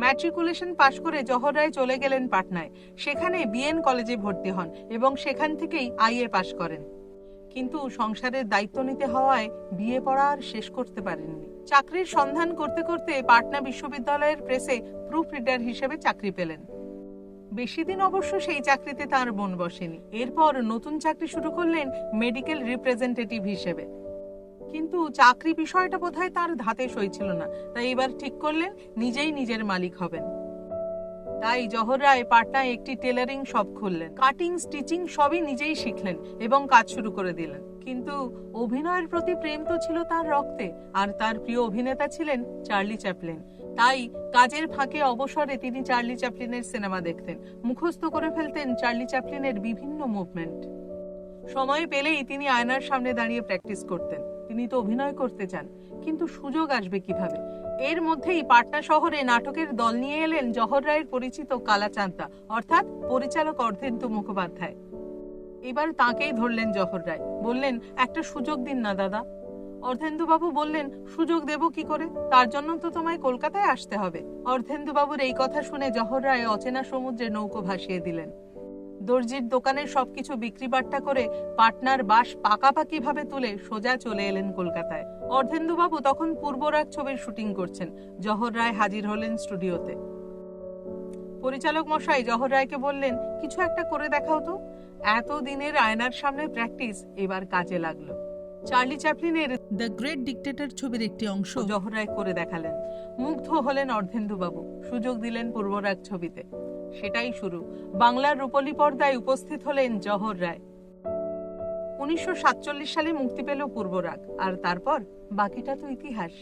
Matriculation পাশ করে জহর রায় চলে গেলেন পাটনায়। সেখানে বিএন কলেজে ভর্তি হন এবং সেখান থেকেই আইএ পাশ করেন। কিন্তু সংসারের দায়িত্ব নিতে হওয়ায় বিয়ে পড়া আর শেষ করতে পারেননি। চাকরির সন্ধান করতে করতে পাটনা বিশ্ববিদ্যালয়ের প্রেসে প্রুফ রিডার হিসেবে চাকরি পেলেন। বেশি দিন অবশ্য সেই চাকরিতে তার মন বসেনি। এরপর নতুন চাকরি শুরু করলেন মেডিকেল রিপ্রেজেন্টেটিভ হিসেবে। কিন্তু চাকরি বিষয়টা বোধহয় তার ধাতে সইছিল না। তাই এবার ঠিক করলেন, নিজেই নিজের মালিক হবেন। তাই জহর রায় পাটনায় একটি টেলারিং শপ খুললেন। কাটিং, স্টিচিং সবই নিজেই শিখলেন এবং কাজ শুরু করে দিলেন। কিন্তু অভিনয়ের প্রতি প্রেম তো ছিল তার রক্তে, আর তার প্রিয় অভিনেতা ছিলেন চার্লি চ্যাপলিন। তাই কাজের ফাঁকে অবসরে তিনি চার্লি চ্যাপলিনের সিনেমা দেখতেন। মুখস্থ করে ফেলতেন চার্লি চ্যাপলিনের বিভিন্ন মুভমেন্ট। সময় পেলেই তিনি আয়নার সামনে দাঁড়িয়ে প্র্যাকটিস করতেন। তিনি তো অভিনয় করতে চান, কিন্তু সুযোগ আসবে কীভাবে? এর মধ্যেই পাটনা শহরে নাটকের দল নিয়ে এলেন জহর রায়ের পরিচিত কালাচান্তা অর্থাৎ পরিচালক অর্ধেন্দু মুখোপাধ্যায়। এবার তাকেই ধরলেন জহর রায়। বললেন, একটা সুযোগ দিন না, দাদা। অর্ধেন্দু বাবু বললেন, সুযোগ দেব কি করে? তার জন্য তো তোমায় কলকাতায় আসতে হবে। অর্ধেন্দু বাবুর এই কথা শুনে জহর রায় অচেনা সমুদ্রে নৌকো ভাসিয়ে দিলেন। দর্জির দোকানে সবকিছু বিক্রি বাট্টা করে পাটনার বাস পাকাপাকি ভাবে তুলে সোজা চলে এলেন কলকাতায়। অর্ধেন্দু বাবু তখন পূর্বরাগ ছবির শুটিং করছেন। জহর রায় হাজির হলেন স্টুডিওতে। পরিচালক মশাই, জহর রায়কে বললেন, কিছু একটা করে দেখাও তো। এত দিনের আয়নার সামনে প্র্যাকটিস, এবার কাজে লাগল। চার্লি চ্যাপলিনের দ্য গ্রেট ডিক্টেটর ছবির একটি অংশ জহর রায় করে দেখালেন। মুগ্ধ হলেন অর্ধেন্দুবাবু। সুযোগ দিলেন পূর্বরাগ ছবিতে। সেটাই শুরু। বাংলার রূপলী পর্দায় উপস্থিত হলেন জহর রায়। উনিশশো সাতচল্লিশ সালে মুক্তি পেল পূর্বরাগ, আর তারপর বাকিটা তো ইতিহাস।